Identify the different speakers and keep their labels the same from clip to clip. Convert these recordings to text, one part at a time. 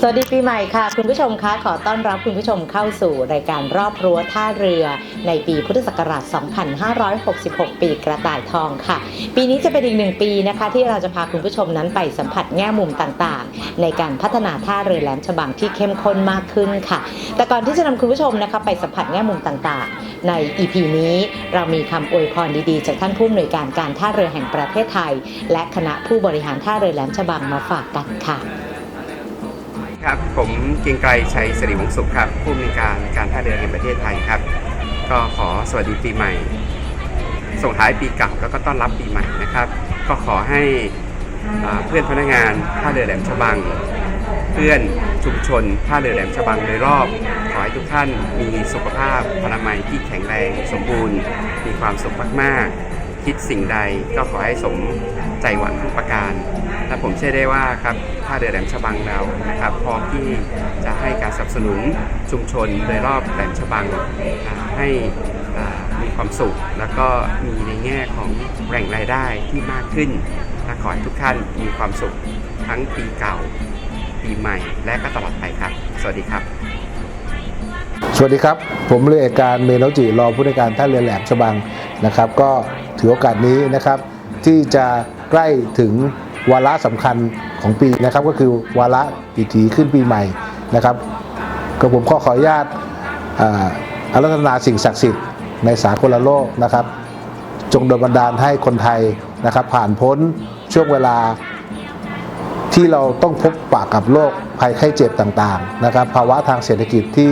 Speaker 1: สวัสดีปีใหม่ค่ะ คุณผู้ชมคะขอต้อนรับคุณผู้ชมเข้าสู่รายการรอบรั้วท่าเรือ ในปีพุทธศักราช 2566 ปีกระต่ายทองค่ะ ปีนี้จะเป็นอีกหนึ่งปีนะคะ ที่เราจะพาคุณผู้ชมนั้นไปสัมผัสแง่มุมต่างๆ ในการพัฒนาท่าเรือแหลมฉบังที่เข้มข้นมากขึ้นค่ะ แต่ก่อนที่จะนำคุณผู้ชมนะคะไปสัมผัสแง่มุมต่างๆ ใน EP นี้เรามีคำอวยพรดีๆ จากท่านผู้อำนวยการการท่าเรือแห่งประเทศไทย และคณะผู้บริหารท่าเรือแหลมฉบังมาฝากกันค่ะ
Speaker 2: ครับ ผมเกียงไกรชัยสิริวงศุขครับ ผู้อำนวยการการท่าเรือแห่งประเทศไทยครับ ก็ขอสวัสดีปีใหม่ ส่งท้ายปีเก่าแล้วก็ต้อนรับปีใหม่นะครับ ก็ขอให้เพื่อนพนักงานท่าเรือแหลมฉบัง เพื่อนชุมชนท่าเรือแหลมฉบังโดยรอบ ขอให้ทุกท่านมีสุขภาพอนามัยที่แข็งแรงสมบูรณ์ มีความสุขมากๆ คิดสิ่งใดก็ขอให้สมใจหวังทุกประการ และผมเชื่อได้ว่าครับท่าเรือแหลมฉบังเรานะครับพร้อมที่จะให้การสนับสนุนชุมชนโดยรอบแหลมฉบังให้มีความสุข แล้วก็มีในแง่ของแหล่งรายได้ที่มากขึ้นและขอให้ทุกท่านมีความสุขทั้งปีเก่า ปีใหม่ และก็ตลอดไปครับ สวัสดีครับ
Speaker 3: สวัสดีครับ ผมเรือเอกการเมนจิรอผู้ในการท่าเรือแหลมฉบังนะครับ ก็ ถือโอกาสนี้นะครับ ที่จะใกล้ถึงวาระสำคัญของปีนะครับ ก็คือวาระดิถีขึ้นปีใหม่นะครับก็ผมขอขออนุญาตอารัธนาสิ่งศักดิ์สิทธิ์ในสากลโลกนะครับ จงโดนบันดาลให้คนไทยนะครับ ผ่านพ้นช่วงเวลาที่เราต้องพบปะกับโรคภัยไข้เจ็บต่างๆนะครับ ภาวะทางเศรษฐกิจที่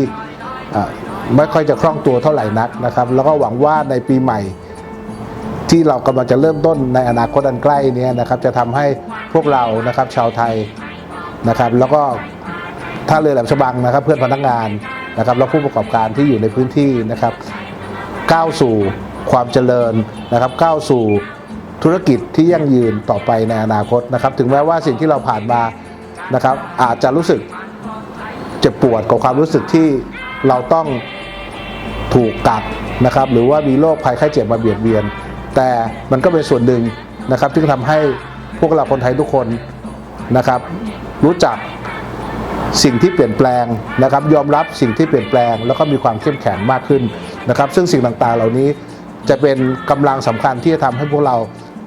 Speaker 3: ไม่ค่อยจะคล่องตัวเท่าไหร่นักนะครับ แล้วก็หวังว่าในปีใหม่ ที่เรากำลังจะเริ่มต้นในอนาคตอันใกล้นี้นะครับ จะทำให้พวกเรานะครับชาวไทยนะครับ แล้วก็ท่าเรือแหลมฉบังนะครับ เพื่อนพนักงานนะครับแล้วผู้ประกอบการที่อยู่ในพื้นที่นะครับ ก้าวสู่ความเจริญนะครับ ก้าวสู่ธุรกิจที่ยั่งยืนต่อไปในอนาคตนะครับ ถึงแม้ว่าสิ่งที่เราผ่านมานะครับ อาจจะรู้สึกเจ็บปวดกับความรู้สึกที่เราต้องถูกกักนะครับ หรือว่ามีโรคภัยไข้เจ็บมาเบียดเบียน แต่มันก็เป็นส่วนหนึ่งนะครับที่ทำให้พวกเราคนไทยทุกคนนะครับ รู้จักสิ่งที่เปลี่ยนแปลงนะครับ ยอมรับสิ่งที่เปลี่ยนแปลง แล้วก็มีความเข้มแข็งมากขึ้นนะครับ ซึ่งสิ่งต่างๆเหล่านี้จะเป็นกำลังสำคัญที่จะทำให้พวกเรา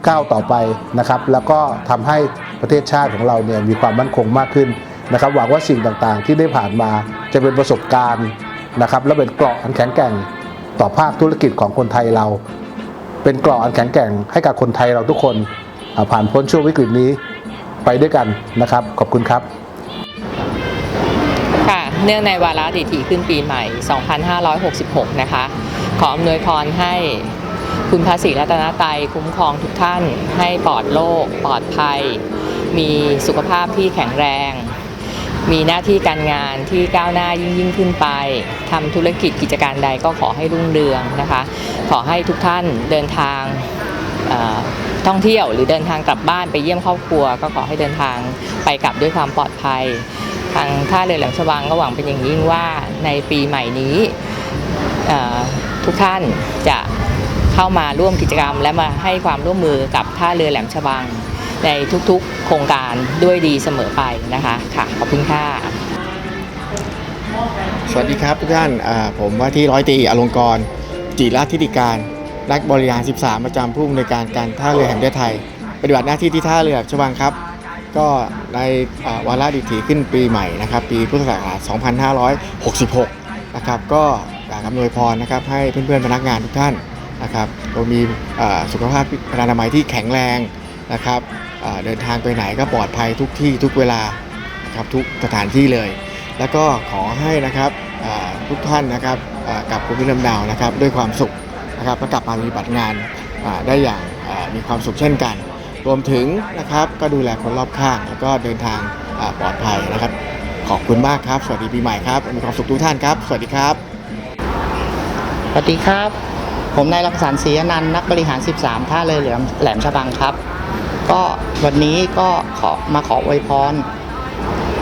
Speaker 3: ก้าวต่อไปนะครับ แล้วก็ทำให้ประเทศชาติของเราเนี่ยมีความมั่นคงมากขึ้นนะครับหวังว่าสิ่งต่างๆ ที่ได้ผ่านมาจะเป็นประสบการณ์นะครับ และเป็นเกราะอันแข็งแกร่งต่อภาคธุรกิจของคนไทยเรา เป็นกราะอันแข็งแกร่งให้กับคนไทยเราทุกคนผ่านพ้นช่วงวิกฤตนี้ไปด้วยกันนะครับ ขอบคุณครับ
Speaker 4: ค่ะ เนื่องในวาระดิถีขึ้นปีใหม่ 2566 นะคะ ขออำนวยพรให้คุณพระศรีรัตนตรัยคุ้มครองทุกท่าน ให้ปลอดโรคปลอดภัย มีสุขภาพที่แข็งแรง มีหน้าที่การงานที่ก้าวหน้ายิ่งยิ่งขึ้นไปทำธุรกิจกิจการใดก็ขอให้รุ่งเรืองนะคะ ขอให้ทุกท่านเดินทางท่องเที่ยวหรือเดินทางกลับบ้านไปเยี่ยมครอบครัว ก็ขอให้เดินทางไปกลับด้วยความปลอดภัย ทางท่าเรือแหลมฉบังก็หวังเป็นอย่างยิ่งว่าในปีใหม่นี้ทุกท่านจะเข้ามาร่วมกิจกรรม และมาให้ความร่วมมือกับท่าเรือแหลมฉบัง ในทุกๆโครงการด้วยดีเสมอไปนะคะค่ะขอบคุณค่ะ
Speaker 5: สวัสดีครับทุกท่านผมว่าที่ร้อยตรีอลงกรจิราธิติการ นักบริหาร 13 ประจำผู้อำนวยการการท่าเรือแห่งประเทศไทย ปฏิบัติหน้าที่ที่ท่าเรือชวังครับ ก็ในวาระดิถีขึ้นปีใหม่นะครับ ปีพุทธศักราช 2566 นะครับก็อยากอำนวยพรนะครับให้เพื่อนๆพนักงานทุกท่านนะครับโดยมีสุขภาพอนามัยที่แข็งแรงนะครับ เดินทางไปไหนก็ปลอดภัยทุกที่ทุกเวลานะครับทุกสถานที่เลย แล้วก็ขอให้นะครับทุกท่านนะครับกลับภูมิลำเนานะครับด้วยความสุขนะครับและกลับมาปฏิบัติงานได้อย่างมีความสุขเช่นกัน รวมถึงนะครับก็ดูแลคนรอบข้าง แล้วก็เดินทางปลอดภัยนะครับ ขอบคุณมากครับ สวัสดีปีใหม่ครับมีความสุขทุกท่านครับ สวัสดีครับ
Speaker 6: สวัสดีครับ ผมนายรังสรรค์ศรีอนันต์นักบริหาร 13 ท่าเรือแหลมแหลมฉบังครับ ก็วันนี้ก็ขอมาขออวยพร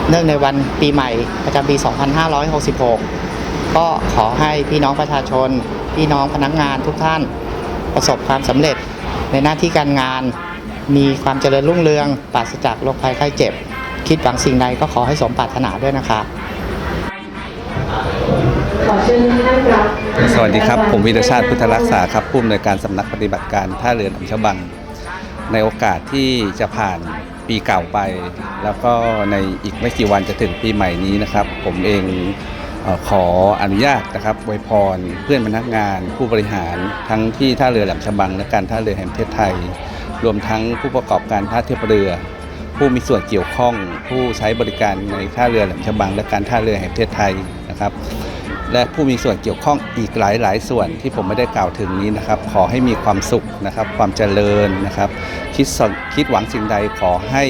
Speaker 6: เนื่องในวันปีใหม่ประจำปี 2566 ก็ขอให้พี่น้องประชาชน พี่น้องพนักงานทุกท่านประสบความสำเร็จในหน้าที่การงาน มีความเจริญรุ่งเรืองปราศจากโรคภัยไข้เจ็บ คิดหวังสิ่งใดก็ขอให้สมปรารถนาด้วยนะครับ
Speaker 7: สวัสดีครับ ผมวิรชาติพุทธรักษาครับผู้อำนวยการสำนักปฏิบัติการท่าเรือหนองฉบัง ในโอกาสที่จะผ่านปีเก่าไป แล้วก็ในอีกไม่กี่วันจะถึงปีใหม่นี้นะครับ ผมเองขออนุญาตนะครับอวยพรเพื่อนพนักงาน ผู้บริหารทั้งที่ท่าเรือแหลมฉบังและการท่าเรือแห่งประเทศไทย รวมทั้งผู้ประกอบการท่าเทียบเรือ ผู้มีส่วนเกี่ยวข้อง ผู้ใช้บริการในท่าเรือแหลมฉบังและการท่าเรือแห่งประเทศไทยนะครับ และผู้มีส่วนเกี่ยวข้องอีกหลายหลาย ๆ ส่วนที่ผมไม่ได้กล่าวถึงนี้นะครับ ขอให้มีความสุขนะครับ ความเจริญนะครับ คิดสคิดหวังสิ่งใดขอให้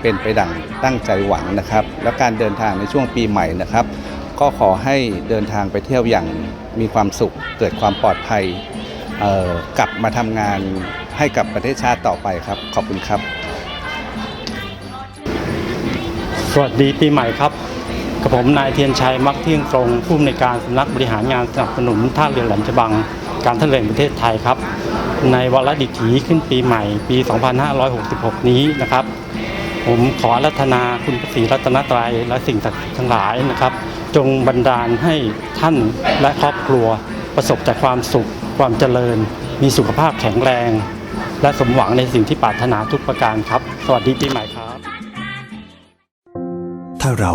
Speaker 7: เป็นไปดังตั้งใจหวังนะครับ และการเดินทางในช่วงปีใหม่นะครับ ก็ขอให้เดินทางไปเที่ยวอย่างมีความสุข เกิดความปลอดภัยกลับมาทำงานให้กับประเทศชาติต่อไปครับ ขอบคุณครับ
Speaker 8: สวัสดีปีใหม่ครับ กับผมนายเทียนชัยมักเที่ยงตรงผู้อำนวยการสำนักบริหารงานสนับสนุนท่าเรือแหลมฉบัง การท่าเรือแห่งประเทศไทยครับ ในวาระดิถีขึ้นปีใหม่ปี 2566 นี้นะครับ ผมขอรัตนาคุณพระศรีรัตนตรัยและสิ่งศักดิ์สิทธิ์ทั้งหลายนะครับ จงบันดาลให้ท่านและครอบครัวประสบแต่ความสุขความเจริญ มีสุขภาพแข็งแรง และสมหวังในสิ่งที่ปรารถนาทุกประการครับ สวัสดีปีใหม่ครับ
Speaker 9: ถ้าเรา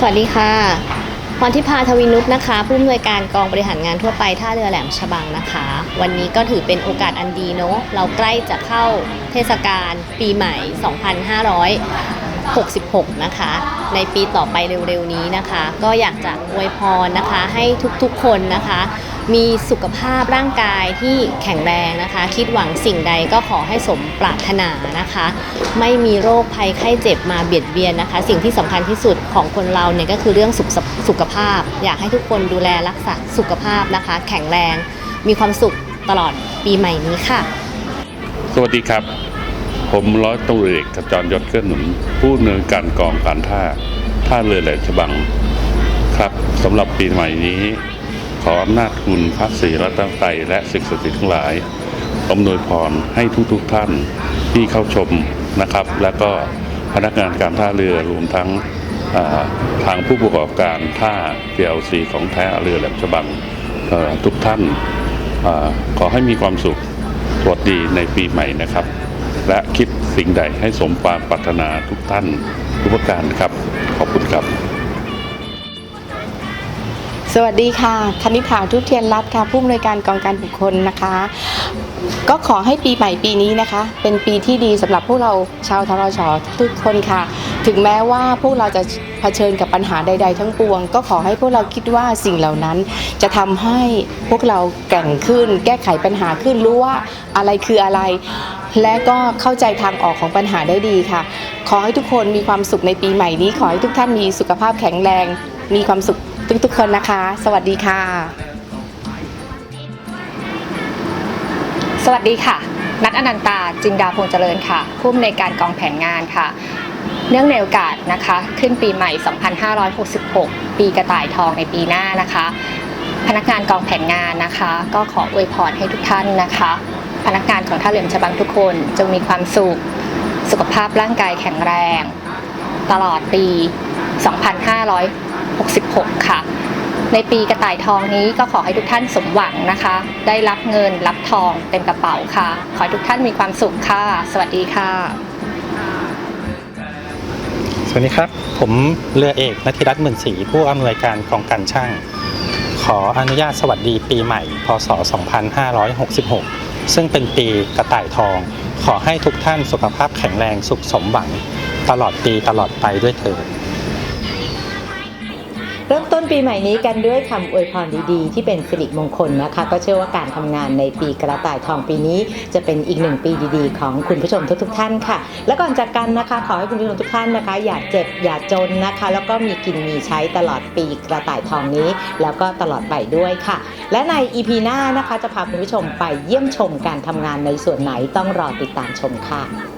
Speaker 10: สวัสดีค่ะพรทิพาทวินุชนะคะ ผู้อำนวยการกองบริหารงานทั่วไปท่าเรือแหลมฉบังนะคะ วันนี้ก็ถือเป็นโอกาสอันดีเนาะเราใกล้จะเข้าเทศกาลปีใหม่ 2566 นะคะ ในปีต่อไปเร็วๆนี้นะคะ ก็อยากจะอวยพรนะคะให้ทุกๆคนนะคะ มีสุขภาพร่างกายที่แข็งแรงนะคะ คิดหวังสิ่งใดก็ขอให้สมปรารถนานะคะ ไม่มีโรคภัยไข้เจ็บมาเบียดเบียนนะคะ สิ่งที่สำคัญที่สุดของคนเราเนี่ยก็คือเรื่องสุขสุขภาพ อยากให้ทุกคนดูแลรักษาสุขภาพนะคะ แข็งแรง มีความสุขตลอดปีใหม่นี้ค่ะ
Speaker 11: สวัสดีครับ ผมร้อยตำรวจเอกขจรยศเกื้อหนุน ผู้อำนวยการกองการท่าท่าเรือแหลมฉบัง ครับสำหรับปีใหม่นี้ ออำนาจคุณพระศรีรัตนตรและศึกษาสิทธิ์ทั้งหลายอำนวยพรให้ทุกๆทท่านที่เข้าชมนะครับ และก็พนักงานการท่าเรือรวมทั้งทางผู้ประกอบการท่า PLC ของแท้เรือแหลมฉบังทุกท่านอขอให้มีความสุขสวัสดีในปีใหม่นะครับ และคิดสิ่งใดให้สมความปรารถนาทุกท่านทุกประการครับ ขอบคุณครับ
Speaker 12: สวัสดีค่ะ คณิษฐาทุเทียนรัตน์ค่ะ ผู้อำนวยการกองการบุคคลนะคะ ก็ขอให้ปีใหม่ปีนี้นะคะ เป็นปีที่ดีสำหรับพวกเราชาวทรชทุกคนค่ะ ถึงแม้ว่าพวกเราจะเผชิญกับปัญหาใด ๆ ทั้งปวง ก็ขอให้พวกเราคิดว่าสิ่งเหล่านั้น จะทำให้พวกเราแกร่งขึ้น แก้ไขปัญหาขึ้นรู้ว่าอะไรคืออะไร และก็เข้าใจทางออกของปัญหาได้ดีค่ะ ขอให้ทุกคนมีความสุขในปีใหม่นี้ ขอให้ทุกท่านมีสุขภาพแข็งแรง มีความสุข ทุกๆคนนะคะ สวัสดีค่ะ
Speaker 13: สวัสดีค่ะ นัทอนันตาจินดาพงษ์เจริญค่ะ ผู้อำนวยการกองแผนงานค่ะ เนื่องในโอกาสนะคะ ขึ้นปีใหม่ 2566 ปีกระต่ายทองในปีหน้านะคะ พนักงานกองแผนงานนะคะ ก็ขออวยพรให้ทุกท่านนะคะ พนักงานของท่าเรือฉบังทุกคนจงมีความสุข สุขภาพร่างกายแข็งแรง ตลอดปี 2566 ค่ะ ในปีกระต่ายทองนี้ก็ขอให้ทุกท่านสมหวังนะคะ ได้รับเงินรับทองเต็มกระเป๋าค่ะ ขอให้ทุกท่านมีความสุขค่ะ สวัสดีค่ะ
Speaker 8: สวัสดีครับ ผมเรือเอกนธิรัตน์หมื่นศรีผู้อำนวยการกองการช่าง ขออนุญาตสวัสดีปีใหม่ พศ 2566 ซึ่งเป็นปีกระต่ายทอง ขอให้ทุกท่านสุขภาพแข็งแรงสุขสมหวัง ตลอดปีตลอดไปด้วยเถิด
Speaker 1: ปีใหม่นี้กันด้วยคำอวยพรดีๆ ที่เป็นสิริมงคลนะคะ ก็เชื่อว่าการทำงานในปีกระต่ายทองปีนี้ จะเป็นอีกหนึ่งปีดีๆ ของคุณผู้ชมทุกๆท่านค่ะ และก่อนจากกันนะคะ ขอให้คุณผู้ชมทุกท่านนะคะ อย่าเจ็บอย่าจนนะคะ แล้วก็มีกินมีใช้ตลอดปีกระต่ายทองนี้ แล้วก็ตลอดไปด้วยค่ะ และใน EP หน้านะคะจะพาคุณผู้ชมไปเยี่ยมชมการทำงานในส่วนไหนต้องรอติดตามชมค่ะ